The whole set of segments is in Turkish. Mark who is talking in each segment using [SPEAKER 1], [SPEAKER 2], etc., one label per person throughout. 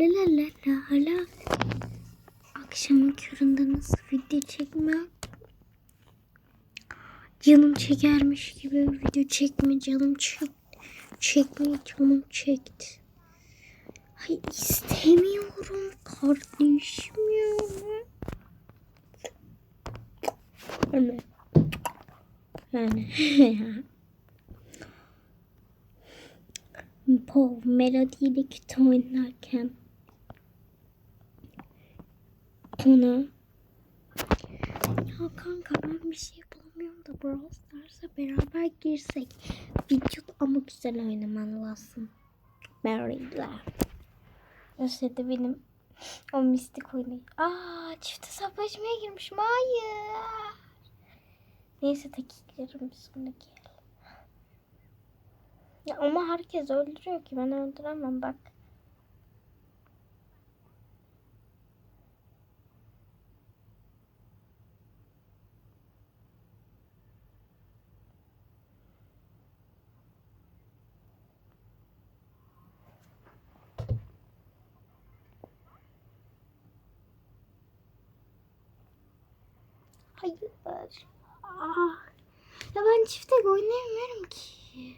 [SPEAKER 1] La la la la. Akşamın köründe nasıl video çekme? Canım çekermiş gibi video çekme canım çek çekme canım çekti. Ay istemiyorum kardeşim ya. Anne. Yani. Paul melodiyle kötü oynarken ona ya kanka ben bir şey bulamıyorum da Brawl Stars'a beraber girsek video ama güzel oynaman lazım. Mary'le. Özledi benim o mistik oyunu. Aa çift hesaplaşmaya girmişim. Hayır. Neyse dakiklerim bir sonraki. Ya ama herkes öldürüyor ki ben öldüremem bak. Hayır. Aa. Ya ben çifte oynayamıyorum ki.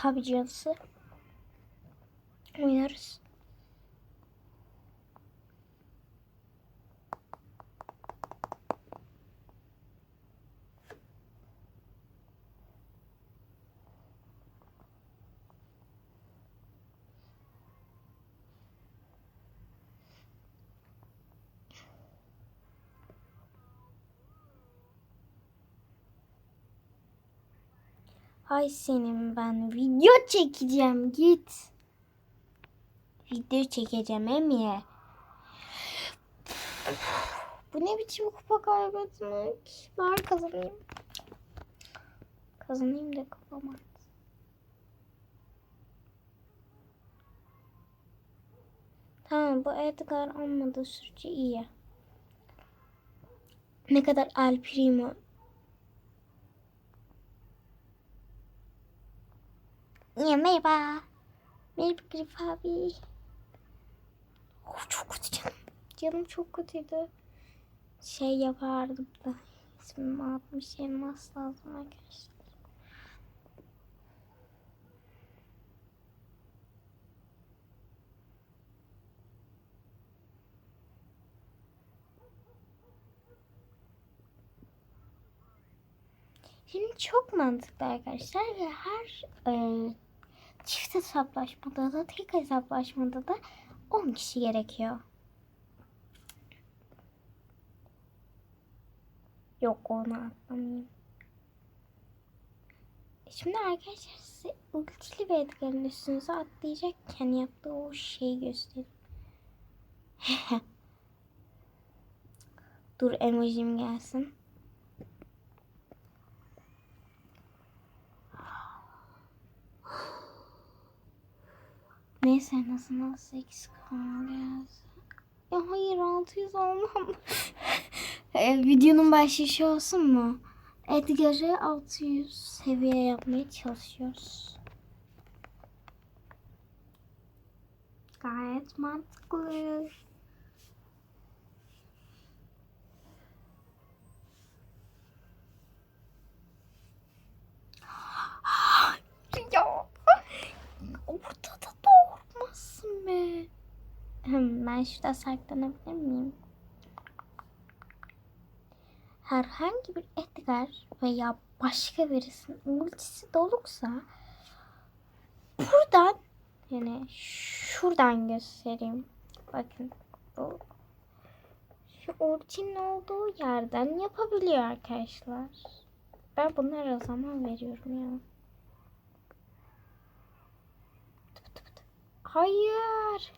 [SPEAKER 1] Tabii canısı. Oynarız. Hay senin ben video çekeceğim git. Video çekeceğim Emiye. Bu ne biçim kupa kaybetmek? Var kazanayım. Kazanayım da kupama. Tamam bu Edgar olmadığı sürece iyi. Ne kadar El Primo Ya merhaba. Merhaba Grif abi. Oh, çok kötü canım. Canım çok kötüydü. Şey yapardım da. İsmimi atmış elmas lazım arkadaşlar. Şimdi çok mantıklı arkadaşlar ve her e, çift hesaplaşmada da tek hesaplaşmada da 10 kişi gerekiyor. Yok onu atlamayayım. Şimdi arkadaşlar size ultili bir Edgar'ın üstünüze atlayacakken yaptığı o şeyi göstereyim. Dur emojim gelsin. Neyse nasıl nasıl eksik kalacağız. Ya hayır 600 olmam. e, videonun başlışı olsun mu? Edgar'ı 600 seviye yapmaya çalışıyoruz. Gayet mantıklı. ya. Ortada ben şurada saklanabilir miyim? Herhangi bir Edgar veya başka birisinin ultisi doluksa buradan yani şuradan göstereyim. Bakın bu şu ultinin olduğu yerden yapabiliyor arkadaşlar. Ben bunlara zaman veriyorum ya. Hayır.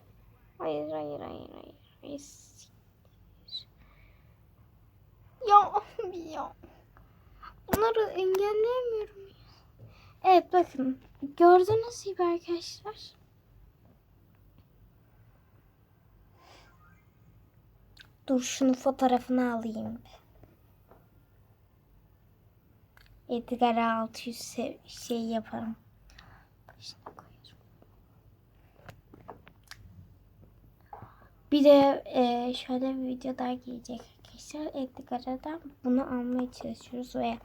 [SPEAKER 1] Hayır hayır hayır hayır. hayır. Ya abi ya. Bunları engelleyemiyorum. Evet bakın. Gördünüz gibi arkadaşlar. Dur şunu fotoğrafını alayım. Edgar 600 se- şey yaparım. Bir de e, şöyle bir video daha gelecek arkadaşlar. Edgar'dan bunu almaya çalışıyoruz ve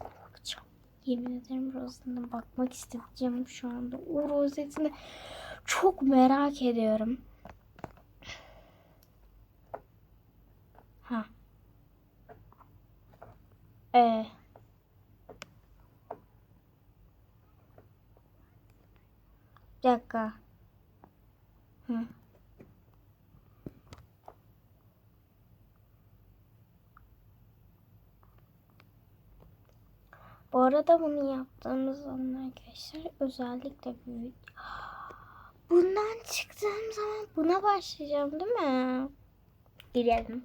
[SPEAKER 1] bakacağım. Yemin ederim rozetine bakmak isteyeceğim şu anda. O rozetini çok merak ediyorum. Ha. Ee. Bir dakika. Bu arada bunu yaptığımız zaman arkadaşlar özellikle bir Bundan çıktığım zaman buna başlayacağım değil mi? Girelim.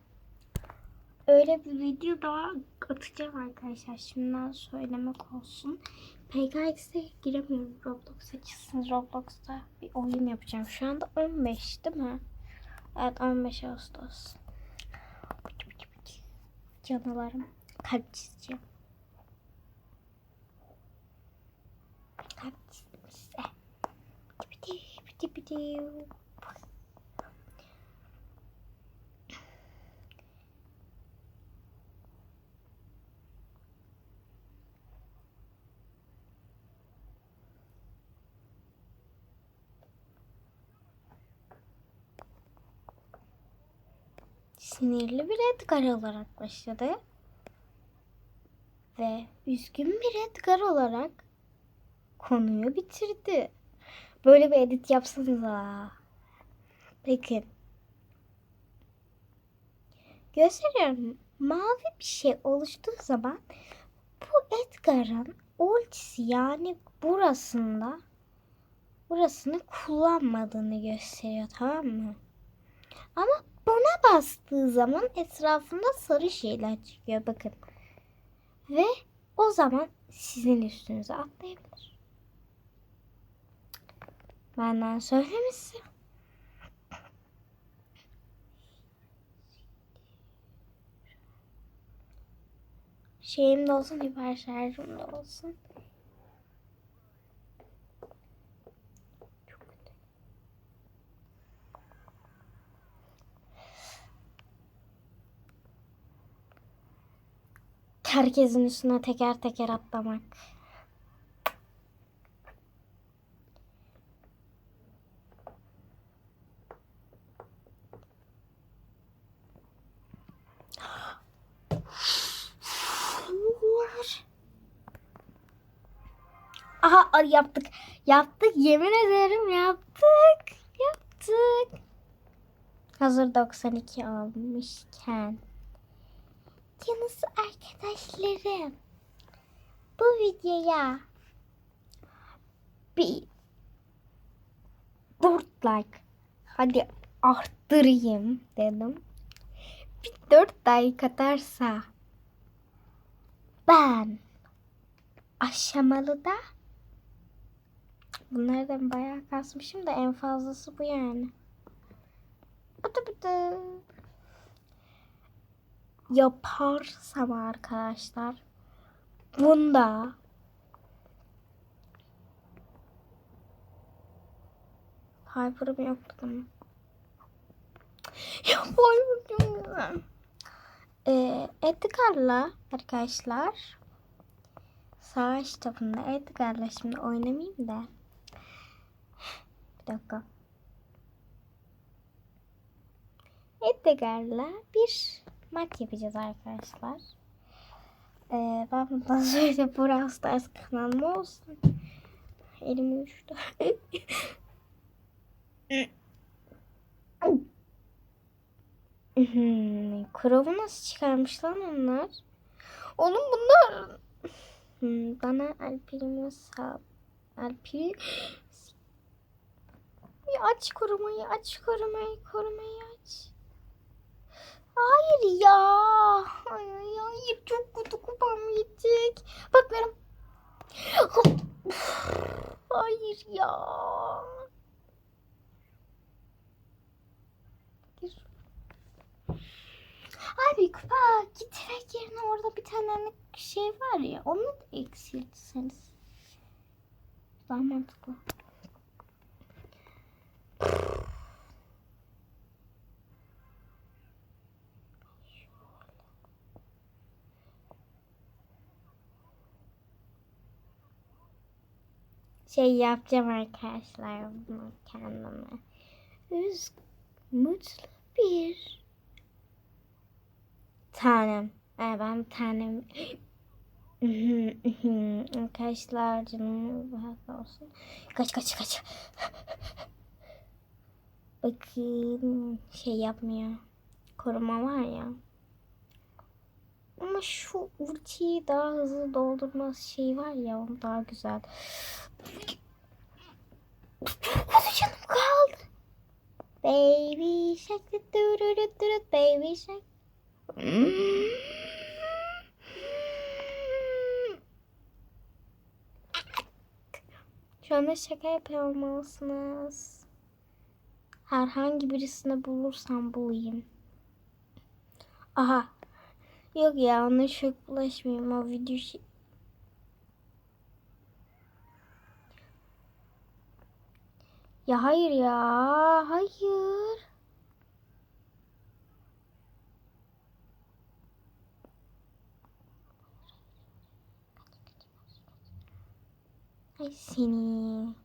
[SPEAKER 1] Öyle bir video daha atacağım arkadaşlar. Şimdiden söylemek olsun. PKX'e giremiyorum. Roblox açılsın. Roblox'ta bir oyun yapacağım. Şu anda 15 değil mi? Evet 15 Ağustos. Canılarım. Kalp çizeceğim. Kalp çizdim size. Piti piti Sinirli bir Edgar olarak başladı. Ve üzgün bir Edgar olarak konuyu bitirdi. Böyle bir edit yapsanıza. Bakın. Gösteriyorum. Mavi bir şey oluştuğu zaman bu Edgar'ın ultisi yani burasında burasını kullanmadığını gösteriyor tamam mı? Ama buna bastığı zaman etrafında sarı şeyler çıkıyor bakın. Ve o zaman sizin üstünüze atlayabilir. Benden söylemesi. Şeyim de olsun, hiper şarjım da olsun. Herkesin üstüne teker teker atlamak. Aha yaptık. Yaptık yemin ederim yaptık. Yaptık. Hazır 92 almışken. Canısı arkadaşlarım. Bu videoya bir 4 like hadi arttırayım dedim. Bir 4 like atarsa ben aşamalı da bunlardan bayağı kasmışım da en fazlası bu yani. Bıdı bıdı yaparsam arkadaşlar bunda Hyper'ım yoktu değil mi? Yapamıyorum. Ee, Edgar'la arkadaşlar savaş topunda Edgar'la şimdi oynamayayım da bir dakika Edgar'la bir maç yapacağız arkadaşlar. Ee, ben bundan sonra Brawl Stars kanalım olsun. Elim uyuştu. Hmm, Crow'u nasıl çıkarmış lan onlar? Oğlum bunlar Hmm, bana Alpil'imi sağ Alpil aç korumayı aç korumayı korumayı. Hayır ya. Hayır, hayır çok kötü kupam. Bakıyorum. Hop. Hayır ya. Abi kupa gitmek yerine orada bir tane şey var ya onu da eksiltseniz. Daha mantıklı. Şey yapacağım arkadaşlar kendime. Üz mutlu bir tanem. Ee, ben tanem Arkadaşlar canım rahat olsun. Kaç kaç kaç. Bakın şey yapmıyor. Koruma var ya. Ama şu ultiyi daha hızlı doldurma şeyi var ya o daha güzel. Hadi canım kaldı. Baby shark baby shark. Şu anda şaka yapıyor olmalısınız. Herhangi birisini bulursam bulayım. Aha. Yok ya ona çok bulaşmayayım. O video şey... Ya hayır ya. Hayır. Ay seni.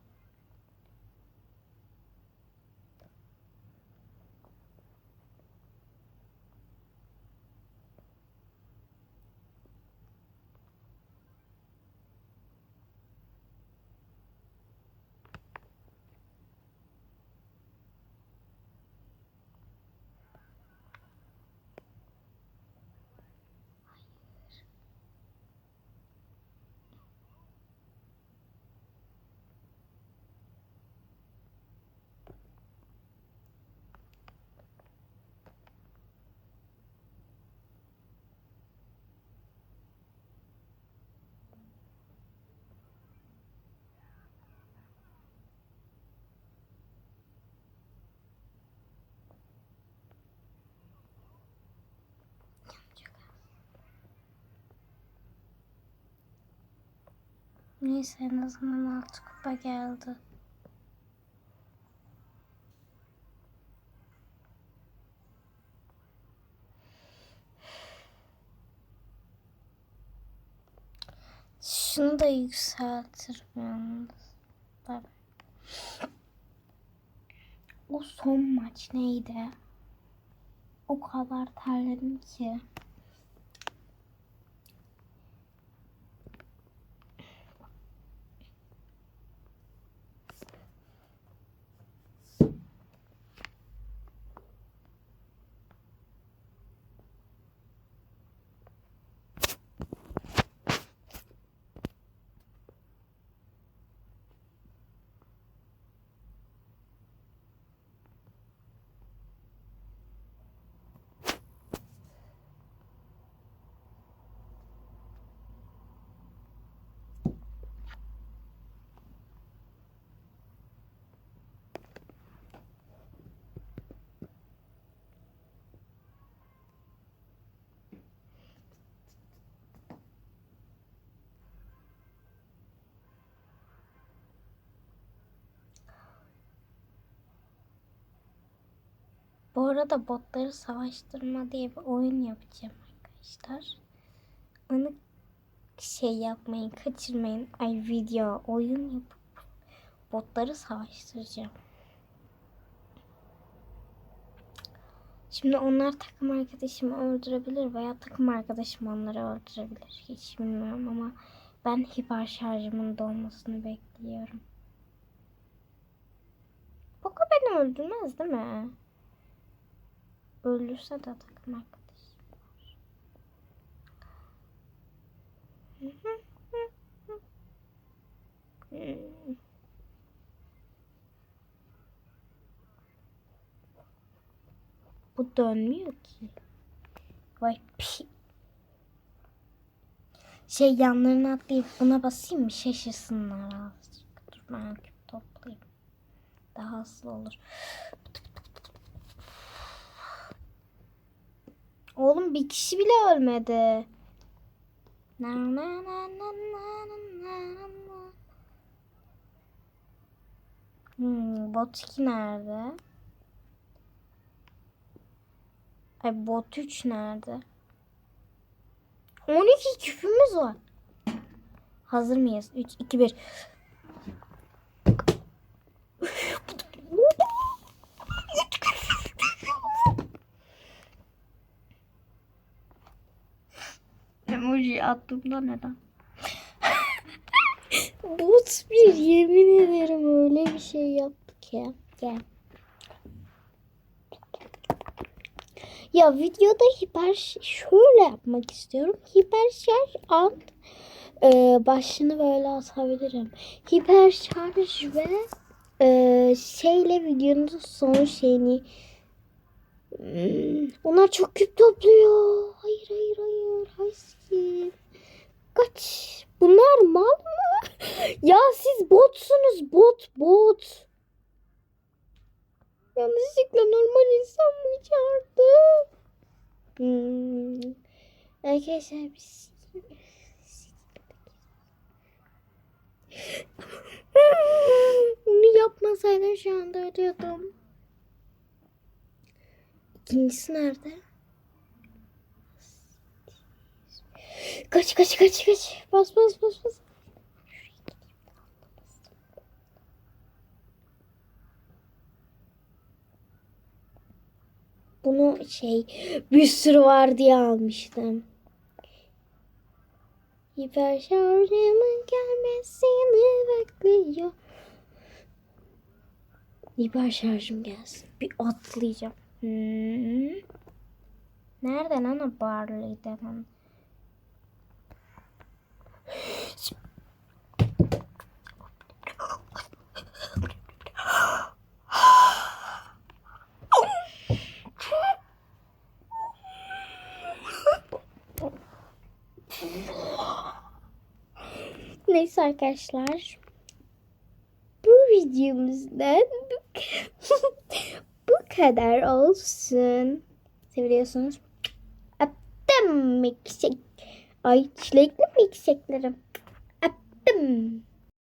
[SPEAKER 1] Neyse en azından altı kupa geldi. Şunu da yükseltirim yalnız. O son maç neydi? O kadar terledim ki. Bu arada botları savaştırma diye bir oyun yapacağım arkadaşlar. Onu şey yapmayın, kaçırmayın. Ay video, oyun yapıp botları savaştıracağım. Şimdi onlar takım arkadaşımı öldürebilir veya takım arkadaşım onları öldürebilir. Hiç bilmiyorum ama ben hiper şarjımın dolmasını bekliyorum. Poco beni öldürmez değil mi? Öldürse de takım arkadaşım var. Bu dönmüyor ki. Vay pi. Şey yanlarına atlayıp buna basayım mı? Şaşırsınlar azıcık. Dur ben toplayayım. Daha hızlı olur. Oğlum bir kişi bile ölmedi. Na na na na na na na. Hmm, bot 2 nerede? Ay bot 3 nerede? 12 küpümüz var. Hazır mıyız? 3, 2, 1. Emoji attığımda neden? Bot bir yemin ederim öyle bir şey yaptı ki. Gel. Ya videoda hiper şöyle yapmak istiyorum. Hiper şarj at e, başlığını böyle atabilirim. Hiper şarj ve e, şeyle videonun son şeyini Onlar çok küp topluyor. Hayır hayır hayır. Hayır. Kaç. Bunlar mal mı? Ya siz botsunuz. Bot bot. Yanlışlıkla normal insan mı çağırdı? Hmm. Arkadaşlar biz... Bunu yapmasaydım şu anda ölüyordum. İkincisi nerede? Kaç kaç kaç kaç. Bas bas bas bas. Bunu şey bir sürü var diye almıştım. Hiper şarjımın gelmesini bekliyor. Hiper şarjım gelsin. Bir atlayacağım. Hmm. Nereden ana Barley denen? Neyse arkadaşlar. Bu videomuzdan kadar olsun. Seviyorsunuz. Öptüm milkshake. Ay çilekli milkshake'lerim. Öptüm.